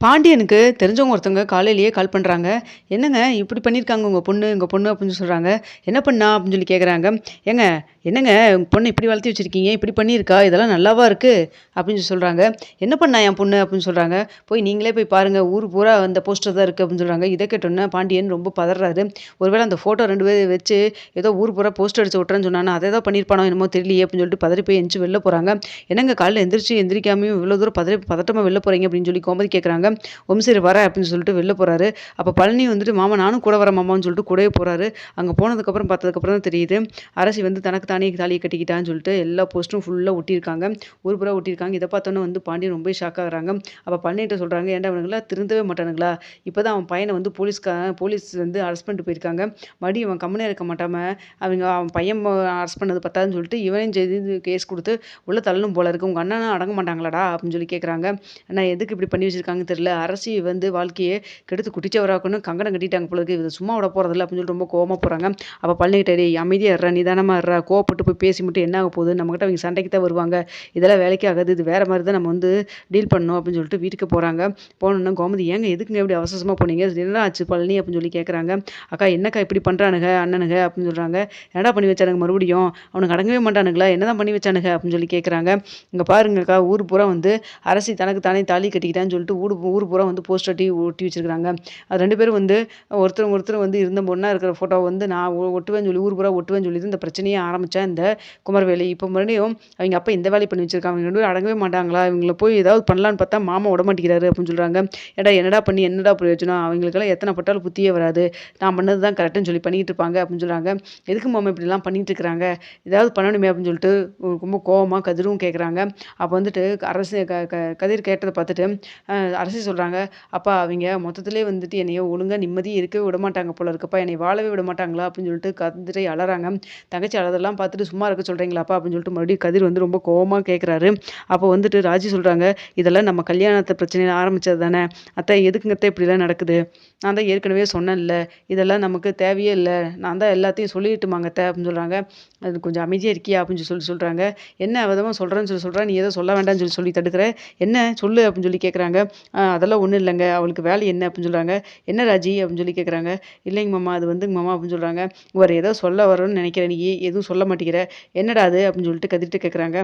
பாண்டியனுக்கு தெரிஞ்சவங்க ஒருத்தவங்க காலையிலேயே கால் பண்ணுறாங்க என்னங்க இப்படி பண்ணியிருக்காங்க உங்கள் பொண்ணு உங்கள் பொண்ணு அப்படின்னு சொல்கிறாங்க என்ன பண்ணா அப்படின்னு சொல்லி கேட்குறாங்க ஏங்க என்னங்க உங்கள் பொண்ணு இப்படி வளர்த்தி வச்சுருக்கீங்க? இப்படி பண்ணியிருக்கா? இதெல்லாம் நல்லாவா இருக்குது அப்படின்னு சொல்லி சொல்கிறாங்க என்ன பண்ணா என் பொண்ணு அப்படின்னு சொல்கிறாங்க போய் நீங்களே போய் பாருங்கள் ஊர் பூரா அந்த போஸ்டர் தான் இருக்குது அப்படின்னு சொல்கிறாங்க இதை கேட்டோன்னே பாண்டியன் ரொம்ப பதறாரு. ஒருவேளை அந்த ஃபோட்டோ ரெண்டு பேர் வச்சு ஏதோ ஊர் பூரா போஸ்டர் அடிச்சு விட்றேன்னு சொன்னாங்க அதை ஏதோ பண்ணியிருப்பானோ என்னமோ தெரியலையே அப்படின்னு சொல்லிட்டு பதறி போய் எந்திரிச்சு வெளில போகிறாங்க என்னங்க காலையில் எந்திரிச்சு எந்திரிக்காமையும் இவ்வளோ தூரம் பதறி பதட்டமாக வெளில போகிறீங்க அப்படின்னு சொல்லி கோமதி கேட்குறாங்க வம்சீர் வர அப்படின்னு சொல்லிட்டு வெளில போகிறாரு அப்போ பழனி வந்துட்டு மாமா நானும் கூட வரேன் மாமான்னு சொல்லிட்டு கூடவே போகிறாரு அங்கே போனதுக்கப்புறம் பார்த்ததுக்கப்புறம் தான் தெரியுது. அரசி வந்து தனக்கு தானே தாலியை கட்டிக்கிட்டான்னு சொல்லிட்டு எல்லா போஸ்ட்டும் ஃபுல்லாக ஒட்டியிருக்காங்க. ஒரு புறா ஒட்டியிருக்காங்க. இதை பார்த்தோன்னே வந்து பாண்டியன் ரொம்ப ஷாக் ஆகிறாங்க. அப்போ பண்ணிட்டு சொல்கிறாங்க ஏன்டா அவனுங்களா திருந்தவே மாட்டானுங்களா? இப்போ தான் அவன் பையனை வந்து போலீஸ்கா போலீஸ் வந்து அரெஸ்ட் பண்ணிட்டு போயிருக்காங்க. மறுபடியும் அவன் கம்முனே இருக்க மாட்டாமல் அவங்க அவன் பையன் அரெஸ்ட் பண்ணது பத்தாதுன்னு சொல்லிட்டு இவனையும் செய்து கேஸ் கொடுத்து உள்ள தள்ளணும் போல இருக்கு. உங்கள் அண்ணனும் அடங்க மாட்டாங்களாடா? அப்படின்னு சொல்லி கேட்குறாங்க அண்ணா எதுக்கு இப்படி பண்ணி வச்சிருக்காங்கன்னு தெரியல. அரசி வந்து வாழ்க்கையை கெடுத்து குட்டிச்சவராக்கணும். கங்கணம் கட்டிட்டாங்க போல இருக்கு. இது சும்மா விட போகிறதில்ல அப்படின்னு சொல்லிட்டு ரொம்ப கோவமாக போகிறாங்க அப்போ பழனிக்கிட்ட டேய் அமைதியாக இருறா நிதானமாக இருறா கோவப்பட்டு போய் பேசி மட்டும் என்ன ஆக போகுது? நம்மக்கிட்ட அவங்க சண்டைக்கு தான் வருவாங்க. இதெல்லாம் வேலைக்கு ஆகாது. இது வேறு மாதிரி தான் நம்ம வந்து டீல் பண்ணணும் அப்படின்னு சொல்லிட்டு வீட்டுக்கு போகிறாங்க போனோன்னா கோமதி ஏங்க எதுக்குங்க இப்படி அவசரமாக போனீங்க? என்ன ஆச்சு பழனி? அப்படின்னு சொல்லி கேட்குறாங்க அக்கா என்னக்கா இப்படி பண்ணுறானுங்க அண்ணனுங்க? அப்படின்னு சொல்கிறாங்க என்னடா பண்ணி வச்சானுங்க மறுபடியும்? அவனுக்கு அடங்கவே மாட்டானுங்களா? என்ன தான் பண்ணி வச்சானுங்க? அப்படின்னு சொல்லி கேட்குறாங்க இங்கே பாருங்கக்கா ஊர் பூரா வந்து அரசி தனக்கு தானே தாலி கட்டிக்கிட்டான்னு சொல்லிட்டு ஊடு ஊர் பூரா வந்து போஸ்டர் ஒட்டி ஒட்டி வச்சிருக்காங்க அது ரெண்டு பேரும் வந்து ஒருத்தர் ஒருத்தர் வந்து இருந்த பொண்ணாக இருக்கிற ஃபோட்டோ வந்து நான் ஒட்டுவேன்னு சொல்லி ஊர் பூரா ஒட்டுவேன்னு சொல்லி இந்த பிரச்சனையே ஆரம்பித்தா இந்த குமரவேலி. இப்போ மறுபடியும் அவங்க அப்பா இந்த வேலையை பண்ணி வச்சிருக்காங்க. அவங்க ரெண்டு பேரும் அடங்கவே மாட்டாங்களா? இவங்கள போய் ஏதாவது பண்ணலான்னு பார்த்தா மாமா விட மாட்டேங்கிறாரு அப்படின்னு சொல்கிறாங்க ஏடா என்னடா பண்ணி என்னடா பிரயோஜனம்? அவங்களுக்கெல்லாம் எத்தனை பட்டாலும் புத்தியே வராது. நான் பண்ணது தான் கரெக்டுன்னு சொல்லி பண்ணிட்டு இருப்பாங்க அப்படின்னு சொல்கிறாங்க எதுக்கு மாமா இப்படிலாம் பண்ணிட்டு இருக்கிறாங்க? ஏதாவது பண்ணணுமே அப்படின்னு சொல்லிட்டு ரொம்ப கோவமாக கதிரும் கேட்குறாங்க அப்போ வந்துட்டு அரசு க க கதிர் கேட்டதை பார்த்துட்டு அரசு அரசி சொல்கிறாங்க அப்பா அவங்க மொத்தத்திலே வந்துட்டு என்னைய ஒழுங்காக நிம்மதியே இருக்கவே விட மாட்டாங்க போல இருக்கப்பா. என்னை வாழவே விட மாட்டாங்களா அப்படின்னு சொல்லிட்டு கதிரை அழறாங்க தங்கச்சி அழதெல்லாம் பார்த்துட்டு சும்மா இருக்க சொல்கிறீங்களாப்பா அப்படின்னு சொல்லிட்டு மறுபடியும் கதிர் வந்து ரொம்ப கோபமாக கேட்குறாரு அப்போ வந்துட்டு ராஜி சொல்கிறாங்க இதெல்லாம் நம்ம கல்யாணத்தை பிரச்சனையில் ஆரம்பிச்சது தானே? அத்தை எதுக்குங்க அத்தை இப்படிலாம் நடக்குது? நான் தான் ஏற்கனவே சொன்னேன்ல இதெல்லாம் நமக்கு தேவையே இல்லை. நான் தான் எல்லாத்தையும் சொல்லிட்டுமாங்க அத்தை அப்படின்னு சொல்கிறாங்க அது கொஞ்சம் அமைதியாக இருக்கியா? அப்படின்னு சொல்லி சொல்கிறாங்க என்ன விதமாக சொல்கிறேன்னு சொல்லி சொல்கிறேன் நீ ஏதோ சொல்ல வேண்டாம்னு சொல்லி சொல்லி தடுக்கிற. என்ன சொல்லு? அப்படின்னு சொல்லி கேட்குறாங்க அதெல்லாம் ஒன்றும் இல்லைங்க. அவளுக்கு வேலை என்ன அப்படின்னு சொல்கிறாங்க என்ன ராஜி? அப்படின்னு சொல்லி கேட்குறாங்க இல்லைங்க மாமா அது வந்துங்க மாமா அப்படின்னு சொல்கிறாங்க வேறு ஏதோ சொல்ல வரும்னு நினைக்கிறேன் நீ. எதுவும் சொல்ல மாட்டேங்கிற. என்னடா அது? அப்படின்னு சொல்லிட்டு கத்திட்டு கேட்குறாங்க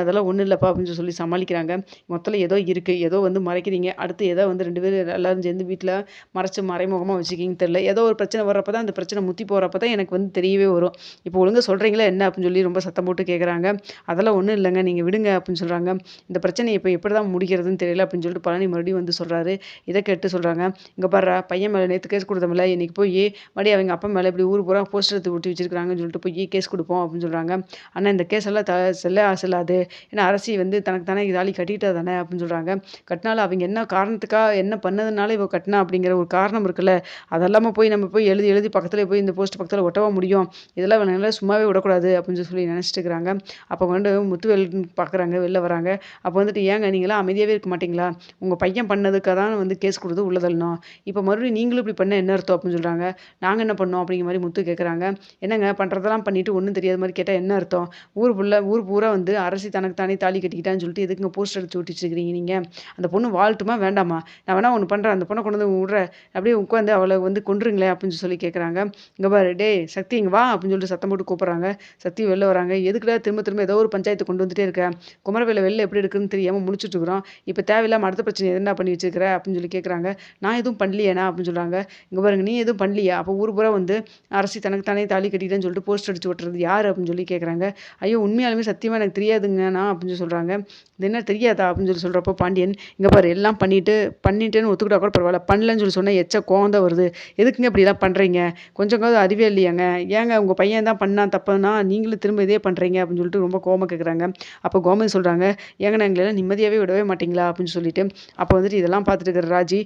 அதெல்லாம் ஒன்றும் இல்லைப்பா அப்படின்னு சொல்லி சமாளிக்கிறாங்க. மொத்தத்தில் ஏதோ இருக்குது ஏதோ வந்து மறைக்கிறீங்க. அடுத்து ஏதோ வந்து ரெண்டு பேரும் எல்லாரும் சேர்ந்து வீட்டில் மறைச்சு மறைமுகமாக வச்சுக்கிங்கன்னு தெரியல. ஏதோ ஒரு பிரச்சனை வர்றப்ப தான் அந்த பிரச்சனை முத்தி போகிறப்ப தான் எனக்கு வந்து தெரியவே வரும். இப்போ ஒழுங்காக சொல்கிறீங்களா என்ன? அப்படின்னு சொல்லி ரொம்ப சத்தம் போட்டு கேட்குறாங்க அதெல்லாம் ஒன்றும் இல்லைங்க. நீங்கள் விடுங்க அப்படின்னு சொல்கிறாங்க இந்த பிரச்சனை இப்போ எப்படி தான் முடிக்கிறதுன்னு தெரியல அப்படின்னு சொல்லிட்டு பழனி மறுபடியும் வந்து வந்து சொல்கிறாரு இதை கேட்டு சொல்கிறாங்க இங்கே பாரு பையன் மேலே நேற்று கேஸ் கொடுத்தமில்ல இன்றைக்கி போய் மறுபடியும் அவங்க அப்பா மேலே இப்படி ஊர் பூரா போஸ்டர் எடுத்து ஒட்டி வச்சிருக்காங்கன்னு சொல்லிட்டு போய் கேஸ் கொடுப்போம் அப்படின்னு சொல்கிறாங்க ஆனால் இந்த கேஸ் எல்லாம் த செல்ல செல்லாது. ஏன்னா அரசி வந்து தனக்கு தானே தாலி கட்டிட்டா தானே அப்படின்னு சொல்கிறாங்க கட்டினாலும் அவங்க என்ன காரணத்துக்காக என்ன பண்ணதுனால இவ கட்டினா அப்படிங்கிற ஒரு காரணம் இருக்குல்ல. அதெல்லாம போய் நம்ம போய் எழுதி எழுதி பக்கத்தில் போய் இந்த போஸ்ட் பக்கத்தில் ஒட்டவா முடியும். இதெல்லாம் இவனுங்கள சும்மாவே விடக்கூடாது அப்படின்னு சொல்லி நினச்சிட்டு இருக்கிறாங்க. அப்போ வந்து முத்துவேல் பார்க்குறாங்க வெளில வராங்க. அப்போ வந்துட்டு ஏங்க நீங்களாம் அமைதியாகவே இருக்க மாட்டீங்களா? உங்கள் பையன் பண்ணதுக்காக தான் வந்து கேஸ் கொடுத்து உள்ளே தள்ளணும் இப்போ மறுபடியும் நீங்களும் இப்படி பண்ண என்ன அர்த்தம் அப்படின்னு சொல்கிறாங்க நாங்கள் என்ன பண்ணோம் அப்படிங்கிற மாதிரி முத்து கேட்குறாங்க என்னங்க பண்ணுறதெல்லாம் பண்ணிவிட்டு ஒன்றும் தெரியாத மாதிரி கேட்டால் என்ன அர்த்தம்? ஊர் ஃபுல்லாக ஊர் பூரா வந்து அரசி தனக்கு தானே தாலி கட்டிக்கிட்டான்னு சொல்லிட்டு எதுக்குங்க போஸ்டர் அடிச்சு ஒட்டிச்சிருக்கிறீங்க நீங்கள் அந்த பொண்ணு வாழ்த்துமா வேண்டாமா? நான் வேணா ஒன்று பண்ணுறேன் அந்த பொண்ணை கொண்டு வந்து விட்றேன். அப்படியே உட்காந்து அவளை வந்து கொண்டுருங்களேன் அப்படின்னு சொல்லி கேட்குறாங்க இங்கே பாரு டே சக்தி இங்கே வா அப்படின்னு சொல்லிட்டு சத்தம் போட்டு கூப்பிட்றாங்க. சக்தி வெளில வராங்க. எதுக்குடா திரும்ப திரும்ப ஏதோ ஒரு பஞ்சாயத்து கொண்டு வந்துட்டே இருக்கேன் குமரவேல வெளில எப்படி இருக்குன்னு தெரியாமல் முடிச்சுட்டு இருக்கிறோம். இப்போ தேவையில்லாம அடுத்த பிரச்சனை என்ன பண்ணி வச்சிருக்கிற அப்படின்னு சொல்லி கேட்குறாங்க நான் எதுவும் பண்ணலையேண்ணா அப்படின்னு சொல்கிறாங்க இங்கே பாருங்க நீ எதுவும் பண்ணலையா? அப்போ ஊர் பூரா வந்து அரசி தனக்கு தானே தாலி கட்டிட்டேன்னு சொல்லிட்டு போஸ்ட் அடிச்சு விட்டுறது யார் அப்படின்னு சொல்லி கேட்குறாங்க ஐயோ உண்மையாலுமே சத்தியமாக எனக்கு தெரியாதுங்கண்ணா அப்படின்னு சொல்கிறாங்க இது என்ன தெரியாதா அப்படின்னு சொல்லி சொல்கிறப்போ பாண்டியன் இங்கே பாரு எல்லாம் பண்ணிட்டு பண்ணிட்டேன்னு ஒத்துக்கிட்டா கூட பரவாயில்ல. பண்ணலன்னு சொல்லி சொன்னால் எச்ச கோவம் தான் வருது. எதுக்குங்க இப்படிலாம் பண்ணுறீங்க கொஞ்சம் கொஞ்சம் அறிவே இல்லையாங்க. ஏங்க உங்கள் பையன் தான் பண்ணா தப்புனா நீங்களும் திரும்ப இதே பண்ணுறீங்க அப்படின்னு சொல்லிட்டு ரொம்ப கோம கேட்குறாங்க அப்போ கோமதி சொல்கிறாங்க ஏங்க நான் எங்களெல்லாம் நிம்மதியாகவே விடவே மாட்டீங்களா அப்படின்னு சொல்லிட்டு. அப்போ வந்துட்டு இதெல்லாம் பார்த்துட்டு இருக்கிற ராஜி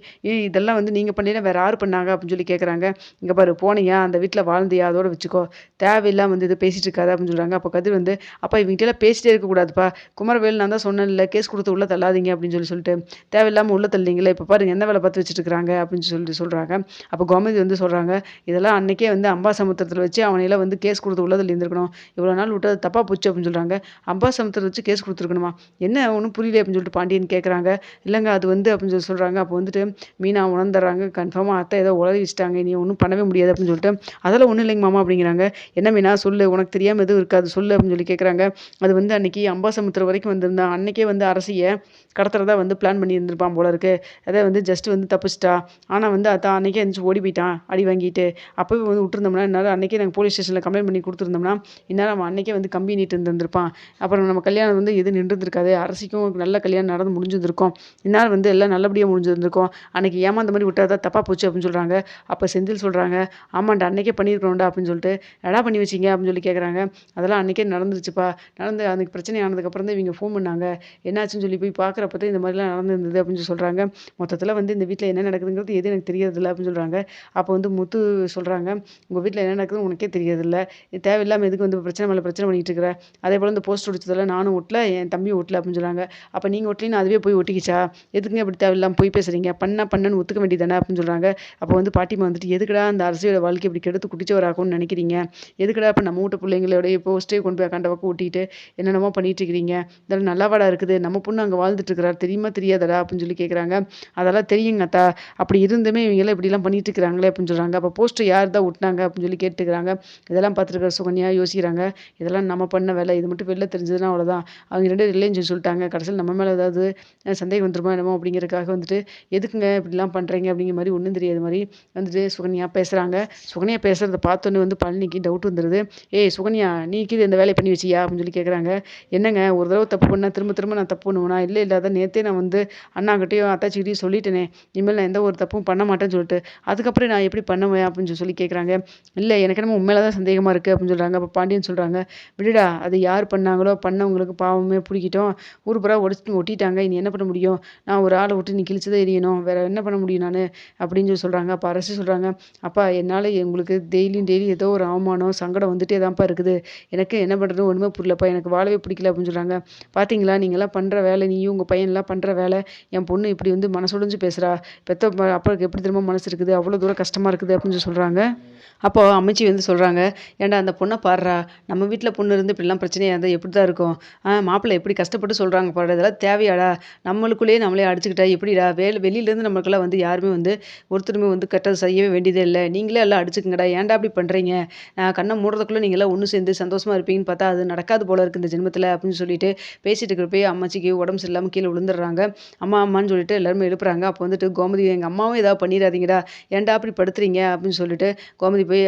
இதெல்லாம் வந்து நீங்கள் பண்ணல வேறு யார் பண்ணாங்க? அப்படின்னு சொல்லி கேட்குறாங்க இங்கே பாரு போனியா? அந்த வீட்டில் வாழ்ந்தியா? அதோட வச்சுக்கோ. தேவையில்லாமல் வந்து இது பேசிகிட்டு இருக்காது அப்படின்னு சொல்கிறாங்க அப்போ கதிர் வந்து அப்பா இவங்ககிட்டலாம் பேசிட்டே இருக்கக்கூடாதுப்பா குமரவேல் நான் தான் சொன்னேன்ல கேஸ் கொடுத்து உள்ள தள்ளாதீங்க அப்படின்னு சொல்லி சொல்லிட்டு தேவையில்லாமல் உள்ள தள்ளீங்களே இப்போ பாருங்க என்ன வேலை பார்த்து வச்சுட்டு இருக்காங்க அப்படின்னு சொல்லிட்டு சொல்கிறாங்க அப்போ கோமதி வந்து சொல்கிறாங்க இதெல்லாம் அன்றைக்கே வந்து அம்பா சமுத்திரத்தில் வச்சு அவனையெல்லாம் வந்து கேஸ் கொடுத்து உள்ள தள்ளியிருந்துருக்கணும். இவ்வளோ நாள் விட்டது தப்பாக போச்சு அப்படின்னு சொல்கிறாங்க அம்பா சமுத்திரத்தை வச்சு கேஸ் கொடுத்துருக்கணுமா? என்ன ஒன்றும் புரியல அப்படின்னு சொல்லிட்டு பாண்டியன் கேட்குறாங்க இல்லைங்க அது வந்து வந்து அப்படின்னு சொல்லி சொல்கிறாங்க அப்போ வந்துட்டு மீனா உணர்ந்துடுறாங்க. கன்ஃபார்மாக அத்தை ஏதோ உளறி வச்சுட்டாங்க. நீ ஒன்றும் பண்ணவே முடியாது அப்படின்னு சொல்லிட்டு அதெல்லாம் ஒன்றும் இல்லைங்க மாமா அப்படிங்கிறாங்க. என்ன மீனா சொல்லு உனக்கு தெரியாமல் எதுவும் இருக்காது சொல்லு அப்படின்னு சொல்லி கேட்குறாங்க அது வந்து அன்னைக்கு அம்பாசமுத்திரம் வரைக்கும் வந்திருந்தான் அன்னைக்கே வந்து அரசியை கடத்துறதா வந்து பிளான் பண்ணி இருந்திருப்பான் போல இருக்கு. அதை வந்து ஜஸ்ட் வந்து தப்பிச்சிட்டா. ஆனால் வந்து அதான் அன்னைக்கே எழுந்துச்சு ஓடி போயிட்டான் அடி வாங்கிட்டு. அப்போவே வந்து விட்டுருந்தோம்னா என்னால் அன்னைக்கே நாங்கள் போலீஸ் ஸ்டேஷனில் கம்ப்ளைண்ட் பண்ணி கொடுத்துருந்தோம்னா இந்நேரம் அவன் அன்னைக்கே வந்து கம்பி நீட்டு இருந்திருப்பான் அப்புறம் நம்ம கல்யாணம் வந்து எது நின்றுருக்காது அரசிக்கும் நல்ல கல்யாணம் நடந்து முடிஞ்சிருந்திருக்கும். இந்நேரம் வந்து எல்லாம் நல்லபடியாக முடிஞ்சிருந்திருக்கும். அன்னைக்கு ஏமாந்த மாதிரி விட்டா தப்பாக போச்சு அப்படின்னு சொல்கிறாங்க அப்போ செந்தில் சொல்கிறாங்க ஆமாண்டா அன்னைக்கே பண்ணியிருக்கணும்டா அப்படின்னு சொல்லிட்டு எடா பண்ணி வச்சிங்க? அப்படின்னு சொல்லி கேட்குறாங்க அதெல்லாம் அன்றைக்கே நடந்துருச்சுப்பா. நடந்து அதுக்கு பிரச்சனை ஆனதுக்கப்புறம் தான் இவங்க ஃபோன் பண்ணாங்க. என்னாச்சுன்னு சொல்லி போய் பார்க்குறப்ப தான் இந்த மாதிரிலாம் நடந்துருந்தது அப்படின்னு சொல்லி சொல்கிறாங்க மொத்தத்தில் வந்து இந்த வீட்டில் என்ன நடக்குதுங்கிறது எது எனக்கு தெரியறதில்ல அப்படின்னு சொல்கிறாங்க அப்போ வந்து முத்து சொல்கிறாங்க உங்கள் வீட்டில் என்ன நடக்குதுன்னு உனக்கே தெரியறதில்ல தேவையில்லாமல் எதுக்கு வந்து பிரச்சனை மேலே பிரச்சனை பண்ணிகிட்டு இருக்கிற? அதே போல் இந்த போஸ்ட் ஒடிச்சதெல்லாம் நானும் ஒட்டல என் தம்பி ஒட்டல அப்படின்னு சொல்கிறாங்க அப்போ நீங்கள் ஒட்டலின்னு அதுவே போய் ஒட்டிக்கிச்சா? எதுக்குங்க இப்படி தேவையில்லாமல் போய் பேசுகிறீங்க பண்ணா பண்ணன்னு ஒத்துக்க வேண்டியதானே அப்படின்னு சொல்கிறாங்க அப்போ வந்து பாட்டிமா வந்துட்டு எதுக்கடா அந்த அரசியோட வாழ்க்கை இப்படி கெடுத்து குடிச்சவராகும்னு நினைக்கிறீங்க? எதுக்கடா இப்போ நம்ம வீட்டு பிள்ளைங்களோடைய போஸ்ட்டே கொண்டு போய் கண்ட பக்கம் ஓட்டிட்டு என்னென்னமோ பண்ணிட்டு இருக்கிறீங்க? இதெல்லாம் நல்லாவாடா இருக்குது. நம்ம பொண்ணு அங்கே வாழ்ந்துட்டு இருக்கிறார். தெரியுமா தெரியாதடா? அப்படின்னு சொல்லி கேட்குறாங்க அதெல்லாம் தெரியுங்க அத்தா. அப்படி இருந்துமே இவங்கெல்லாம் இப்படிலாம் பண்ணிட்டு இருக்கிறாங்களே அப்படின்னு சொல்கிறாங்க அப்போ போஸ்ட்டு யார் தான் விட்டாங்க அப்படின்னு சொல்லி கேட்டுக்கிறாங்க. இதெல்லாம் பார்த்துருக்கிற சுகன்யா யோசிக்கிறாங்க. இதெல்லாம் நம்ம பண்ண வேலை. இது மட்டும் வெளில தெரிஞ்சதுன்னா அவ்வளோதான் அவங்க ரெண்டு இல்லைன்னு சொல்லிட்டாங்க. கடைசியில் நம்ம மேலே ஏதாவது சந்தேகம் வந்துருமா என்னமோ அப்படிங்கிறதுக்காக வந்துட்டு எதுக்குங்க இப்படிலாம் பண்ணுறீங்க அப்படிங்கிற மாதிரி ஒன்றும் தெரியாத மாதிரி வந்துட்டு சுகன்யா பேசுகிறாங்க சுகன்யா பேசுகிறத பார்த்தோன்னே வந்து பழனிக்கு டவுட் வந்துடுது ஏய் சுகன்யா நீ கீது இந்த வேலையை பண்ணி வச்சியா? அப்படின்னு சொல்லி கேட்குறாங்க என்னங்க ஒரு தடவை தப்பு பண்ணால் திரும்ப திரும்ப நான் தப்பு பண்ணுவேனா? இல்லை இல்லாத நேற்றே நான் வந்து அண்ணாக்கிட்டையும் அத்தாச்சிக்கிட்டையும் சொல்லிட்டேனே. இனிமேல் நான் எந்த ஒரு தப்பும் பண்ண மாட்டேன்னு சொல்லிட்டு அதுக்கப்புறம் நான் எப்படி பண்ணுவேன்? அப்படின்னு சொல்லி கேட்குறாங்க இல்லை எனக்கு என்னமோ உண்மையில தான் சந்தேகமாக இருக்குது அப்படின்னு சொல்கிறாங்க அப்போ பாண்டியன் சொல்கிறாங்க விடுடா அது யார் பண்ணாங்களோ பண்ணவங்களுக்கு பாவமே பிடிக்கிட்டோம். ஊர் பூரா ஒடிச்சு ஒட்டிட்டாங்க. இனி என்ன பண்ண முடியும்? நான் ஒரு ஆள் விட்டு நீ கிழிச்சதே எரியணும். வேற என்ன பண்ண முடியும் நான்? அப்படின்னு சொல்லி சொல்கிறாங்க அப்போ அரசு சொல்கிறாங்க அப்பா என்னால் உங்களுக்கு டெய்லியும் டெய்லி ஏதோ ஒரு அவமானம் சங்கடம் வந்துட்டே தான்ப்பா இருக்குது. எனக்கு என்ன பண்ணுறது ஒன்றுமே புரியலப்பா. எனக்கு வாழவே பிடிக்கல அப்படின்னு சொல்கிறாங்க பார்த்தீங்களா நீங்களாம் பண்ணுற வேலை நீயும் உங்கள் பையன்லாம் பண்ணுற வேலை. என் பொண்ணு இப்படி வந்து மனசுடைஞ்சு பேசுகிறா பெத்த அப்பாவுக்கு எப்படி திரும்ப மனசு இருக்குது? அவ்வளோ தூரம் கஷ்டமாக இருக்குது அப்படின்னு சொல்கிறாங்க அப்போ அமைச்சி வந்து சொல்கிறாங்க ஏன்டா அந்த பொண்ணை பாடுறா? நம்ம வீட்டில் பொண்ணு இருந்து இப்படிலாம் பிரச்சனையாக இருந்தால் எப்படி தான் இருக்கும் மாப்பிள்ளை எப்படி கஷ்டப்பட்டு சொல்கிறாங்க பாரு. இதெல்லாம் தேவையாடா. நம்மளுக்குள்ளேயே நம்மளே அடிச்சுக்கிட்டு எப்படிடா? வேலை வெளியிலேருந்து நம்மளுக்கெல்லாம் வந்து யாருமே வந்து ஒருத்தருமே வந்து கெட்டது செய்யவே வேண்டியதே இல்லை. நீங்களே எல்லாம் அடிச்சுக்கங்கடா. ஏன்டா அப்படி பண்ணுறீங்க நான் கண்ணை மூடுறதுக்குள்ளே நீங்களாம் ஒன்று சேர்ந்து சந்தோஷமாக இருப்பீங்கன்னு பார்த்தா அது நடக்காது போல இருக்குது இந்த ஜென்மத்தில் அப்படின்னு சொல்லிட்டு பேசிட்டு இருக்கிறப்பே அம்மாச்சிக்கு உடம்பு சரியில்லாமல் கீழே விழுந்துடுறாங்க. அம்மா அம்மான்னு சொல்லிட்டு எல்லாருமே எழுப்புறாங்க. அப்போ வந்துட்டு கோமதி எங்கள் அம்மாவும் ஏதாவது பண்ணிடாதீங்கடா. ஏன்டா அப்படி படுத்துறீங்க? அப்படின்னு சொல்லிட்டு கோமதி போய்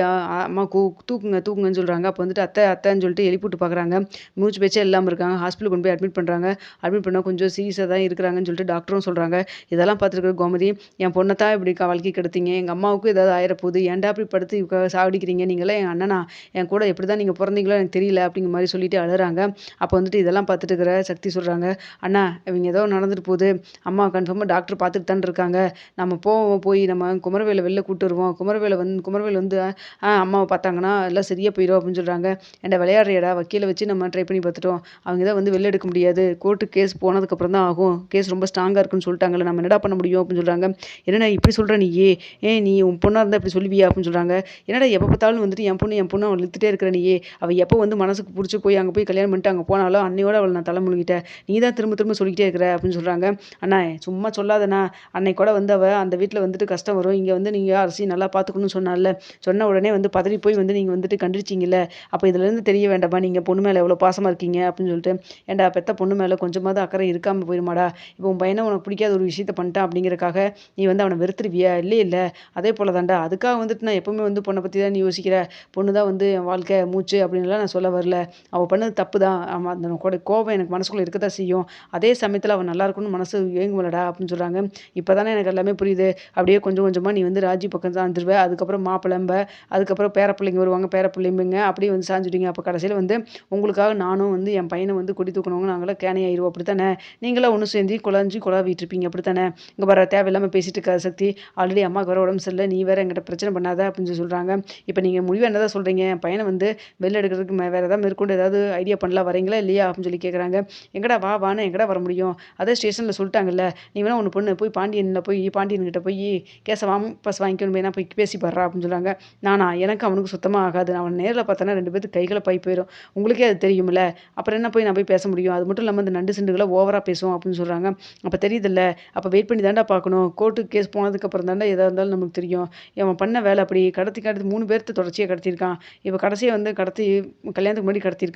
அம்மா கூ தூக்குங்க தூக்குங்கன்னு சொல்கிறாங்க அப்போ வந்துட்டு அத்தை அத்தைன்னு சொல்லிட்டு எழுப்பிட்டு பார்க்குறாங்க மூச்சு பேச்சே இல்லாமல் இருக்காங்க. ஹாஸ்பிட்டல் கொண்டு போய் அட்மிட் பண்ணுறாங்க அட்மிட் பண்ணால் கொஞ்சம் சீரியஸாக தான் இருக்கிறாங்கன்னு சொல்லிட்டு டாக்டரும் சொல்கிறாங்க இதெல்லாம் பார்த்துருக்குற கோமதி என் பொண்ணை தான் இப்படி க- கெடுத்தீங்க. எங்கள் அம்மாவுக்கும் ஏதாவது ஆயிரப்போகுது. ஏன்டா இப்படி படுத்து சாவடிக்கிறீங்க? நீங்களே என் அண்ணனா. என் கூட எப்படி தான் நீங்கள் பிறந்தீங்களோ எனக்கு தெரியல. அப்படிங்கிற மாதிரி சொல்லிட்டு அழுறாங்க. அப்போ வந்துட்டு இதெல்லாம் பார்த்துட்டு இருக்கிற சக்தி சொல்கிறாங்க அண்ணா இவங்க ஏதோ நடந்துட்டு போகுது. அம்மா கன்ஃபார்மாக டாக்டர் பார்த்துட்டு தான் இருக்காங்க. நம்ம போவோம் போய் நம்ம குமரவேலை வெளில கூட்டு வருவோம். குமரவேலை வந்து குமரவேல் வந்து ஆ அம்மாவை பார்த்தாங்கன்னா எல்லாம் சரியாக போயிடும் அப்படின்னு சொல்கிறாங்க ஏன்டா விளையாடுறியடா? வக்கீலை வச்சு நம்ம ட்ரை பண்ணி பார்த்துட்டோம். அவங்க தான் வந்து வெளில எடுக்க முடியாது. கோர்ட்டு கேஸ் போனதுக்கப்புறம் தான் ஆகும். கேஸ் ரொம்ப ஸ்ட்ராங்காக இருக்குன்னு சொல்லிட்டாங்கல்ல நம்ம என்னடா பண்ண முடியும் அப்படின்னு சொல்கிறாங்க என்னடா இப்படி சொல்கிற நீ? ஏ ஏ நீ உன் பொண்ணாக இருந்தால் இப்படி சொல்லுவியா அப்படின்னு சொல்கிறாங்க என்னடா எப்போ பார்த்தாலும் வந்துட்டு என் பொண்ணு என் பொண்ணு அவள் இழுத்துட்டே இருக்கிற நீ? அவள் எப்போ வந்து மனசுக்கு பிடிச்சி போய் அங்கே போய் கல்யாணம் பண்ணிட்டு அங்கே போனாலும் அன்னையோட அவளை நான் தலை முழுகிட்டேன் நீ தான் திரும்ப திரும்ப சொல்லிக்கிட்டே இருக்கிற அப்படின்னு சொல்கிறாங்க அண்ணா சும்மா சொல்லாதண்ணா. அன்னை கூட வந்து அவள் அந்த வீட்டில் வந்துட்டு கஷ்டம் வரும். இங்கே வந்து நீங்கள் அரசி நல்லா பார்த்துக்கணும்னு சொன்னால சொன்ன உடனே வந்து பதறி போய் வந்து நீங்கள் வந்துட்டு கண்டிச்சிங்கல்ல. அப்போ இதுலேருந்து தெரிய வேண்டாமா? நீங்கள் பொண்ணு மேலே எவ்வளோ பாசமாக இருக்கீங்க அப்படின்னு சொல்லிட்டு. ஏன்டா பெத்த பொண்ணு மேலே கொஞ்சமாவது அக்கறை இருக்காமல் போயிருமாடா? இப்போ உன் பையனை உனக்கு பிடிக்காத ஒரு விஷயத்த பண்ணிட்டான் அப்படிங்கிறக்காக நீ வந்து அவனை வெறுத்துருவியா? இல்லை இல்லை. அதே போல் தான்டா. அதுக்காக வந்துட்டு நான் எப்பவுமே வந்து பொண்ணை பற்றி தான் நீ யோசிக்கிற. பொண்ணு தான் வந்து என் வாழ்க்கை மூச்சு அப்படின்லாம் நான் சொல்ல வரல. அவள் பண்ணது தப்பு தான். அவன் அந்த கூட கோபம் எனக்கு மனசுக்குள்ளே இருக்க தான் செய்யும். அதே சமயத்தில் அவன் நல்லா இருக்கணும்னு மனசு ஏங்குமலடா அப்படின்னு சொல்கிறாங்க இப்போ தானே எனக்கு எல்லாமே புரியுது. அப்படியே கொஞ்சம் கொஞ்சமாக நீ வந்து ராஜி பக்கம் தான் வந்துருவ அதுக்கப்புறம் மாப்பிளம்ப. அதுக்கப்புறம் பேர பிள்ளைங்க வருவாங்க. பேர அப்படியே வந்து சாஞ்சுடுங்க அப்போ கடைசியில் வந்து உங்களுக்காக நானும் வந்து என் பையனை வந்து கொடி தூக்கணுங்க நாங்களாம் கேனையாயிருவோம் அப்படி தானே நீங்களாம் ஒன்று சேர்ந்து குழஞ்சி குழாவிட்டு இருப்பீங்க அப்படி தானே இங்கே வர தேவையில்லாமல் பேசிட்டு இருக்காது சக்தி. ஆல்ரெடி அம்மாவுக்கு வர உடம்பு சரியில்லை நீ வேறு எங்கிட்ட பிரச்சனை பண்ணாத அப்படின்னு சொல்லி சொல்கிறாங்க இப்போ நீங்கள் முடிவு என்னதான் சொல்கிறீங்க என் பையனை வந்து வெளில எடுக்கிறதுக்கு வேறு ஏதாவது மேற்கொண்டு ஏதாவது ஐடியா பண்ணலாம் வரீங்களா இல்லையா அப்படின்னு சொல்லி கேட்குறாங்க எங்கடா வா வான்னு எங்கடா வர முடியும்? அதே ஸ்டேஷனில் சொல்லிட்டாங்கல்ல நீ வேணா ஒன்று பொண்ணு போய் பாண்டியனில் போய் பாண்டியன்கிட்ட போய் கேஸை வாபஸ் வாங்கிக்கணும் வேணா போய் பேசி பாடுறா அப்படின்னு சொல்கிறாங்க நானா எனக்கு அவனுக்கு சுத்தமாக ஆகாது. நான் அவன் நேரில் பார்த்தேன்னா ரெண்டு பேருக்கு கைகளை பாய் போயிடும் உங்களுக்கே அது தெரியுமில்ல அப்புறம் என்ன போய் நான் போய் பேச முடியும்? அது மட்டும் இல்லாமல் இந்த நண்டு சிண்டுகளை ஓவராக பேசுவோம் அப்படின்னு சொல்கிறாங்க அப்போ தெரியுது இல்லை. அப்போ வெயிட் பண்ணி தாண்டா பார்க்கணும். கோர்ட்டுக்கு கேஸ் போனதுக்கப்புறம் தாண்டா எதாக இருந்தாலும் நமக்கு தெரியும். இவன் பண்ண வேலை அப்படி. கடத்தி கடத்தி மூணு பேர்த்த தொடர்ச்சியாக கடத்தியிருக்கான். இப்போ கடைசியாக வந்து கடத்தி கல்யாணத்துக்கு முன்னாடி கடத்தியிருக்கான்.